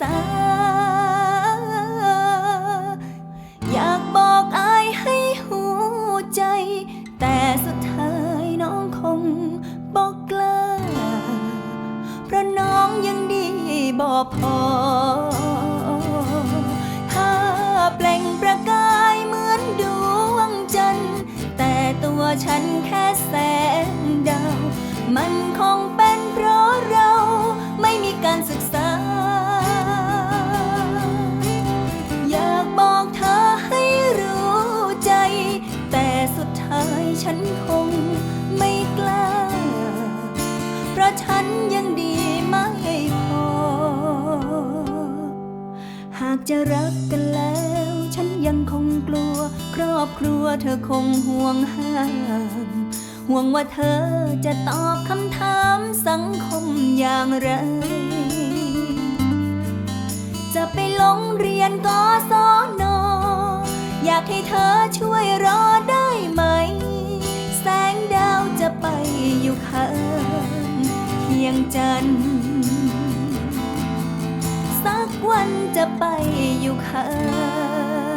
ษา อยากบอกอายให้หูใจ แต่สุดท้ายน้องคงบอกกล้า เพราะน้องยังดีบอกพอ ถ้าเปล่งประกายเหมือนดวงจันทร์ แต่ตัวฉันแค่แสงดาว มันคงเป็น ฉันคงไม่กล้า เพราะฉันยังดีไม่พอ หากจะรักกันแล้ว ฉันยังคงกลัว ครอบครัวเธอคงห่วงห้ามห่วงว่าเธอจะตอบคำถามสังคมอย่างไร จะไปลงเรียนกศนอยากให้เธอช่วยรอ อยู่ข้างเพียงจันทร์สักวันจะไปอยู่ข้าง